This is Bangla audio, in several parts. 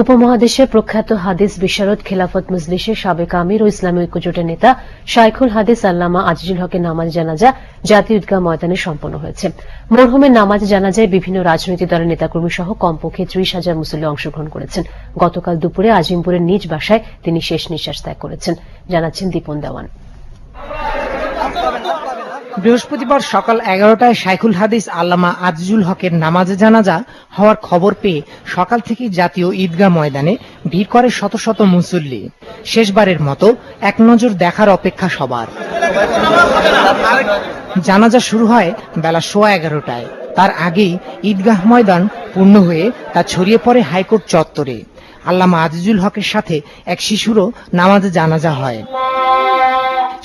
উপমহাদেশের প্রখ্যাত হাদিস বিশারদ খেলাফত মজলিসের সাবেক আমির ও ইসলামী ঐক্যজোটের নেতা শাইখুল হাদিস আল্লামা আজিজুল হকের নামাজ জানাজা জাতীয় ঈদগাহ ময়দানে সম্পন্ন হয়েছে। মরহুমের নামাজ জানাজায় বিভিন্ন রাজনৈতিক দলের নেতাকর্মী সহ কমপক্ষে ত্রিশ হাজার মুসল্লি অংশগ্রহণ করেছেন। গতকাল দুপুরে আজিমপুরের নিজ বাসায় তিনি শেষ নিঃশ্বাস ত্যাগ করেছেন। জানাচ্ছেন দীপন দেওয়ান। বৃহস্পতিবার সকাল এগারোটায় শাইখুল হাদিস আল্লামা আজিজুল হকের নামাজে জানাজা হওয়ার খবর পেয়ে সকাল থেকেই জাতীয় ঈদগাহ ময়দানে ভিড় করে শত শত মুসল্লি। শেষবারের মতো এক নজর দেখার অপেক্ষা সবার। জানাজা শুরু হয় বেলা সোয়া এগারোটায়। তার আগেই ঈদগাহ ময়দান পূর্ণ হয়ে তা ছড়িয়ে পড়ে হাইকোর্ট চত্বরে। আল্লামা আজিজুল হকের সাথে এক শিশুরও নামাজে জানাজা হয়।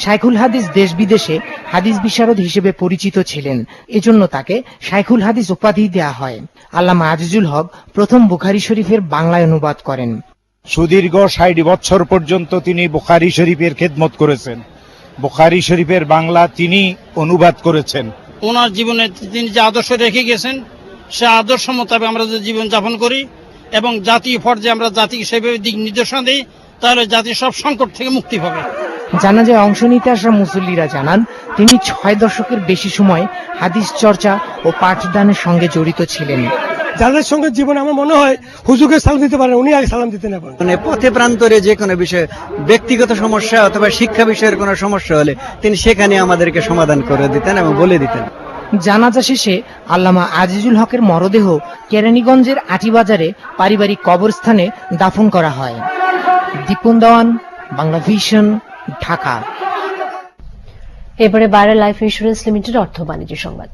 শাইখুল হাদিস দেশ বিদেশে হাদিস বিশারদ হিসেবে পরিচিত ছিলেন। এজন্য তাকে শাইখুল হাদিস উপাধি দেয়া হয়। আল্লামা আজিজুল হক প্রথম বুখারি শরীফের বাংলায় অনুবাদ করেন। সুদীর্ঘ ষাট বছর পর্যন্ত তিনি বুখারি শরীফের খেদমত করেছেন। বুখারি শরীফের বাংলা তিনি অনুবাদ করেছেন। ওনার জীবনে তিনি যে আদর্শ রেখে গেছেন সে আদর্শ মোতাবেক আমরা যদি জীবন যাপন করি এবং জাতীয় পর্যায়ে আমরা জাতিকে সেভাবে দিক নির্দেশনা দিই তাহলে জাতি সব সংকট থেকে মুক্তি পাবে। জানাজায় অংশ নিতে আসা মুসল্লিরা জানান তিনি ছয় দশকের বেশি সময় হাদিস চর্চা ও পাঠদানের সঙ্গে জড়িত ছিলেন। যাদের সঙ্গে জীবন আমার মনে হয় হুজুকে সালাম দিতে পারেন উনি আগে সালাম দিতে না পারেন। মানে পথে প্রান্তরে যে কোনো বিষয়ে ব্যক্তিগত সমস্যা অথবা শিক্ষা বিষয়ের কোনো সমস্যা হলে তিনি সেখানে আমাদেরকে সমাধান করে দিতেন এবং বলে দিতেন। জানাজা শেষে আল্লামা আজিজুল হকের মরদেহ কেরানীগঞ্জের আটিবাজারে পারিবারিক কবরস্থানে দাফন করা হয়। দীপন দেওয়ান বাংলা ভিশন। ঢাকা। এবারে বাইরে লাইফ ইন্স্যুরেন্স লিমিটেড অর্থ বাণিজ্য সংবাদ।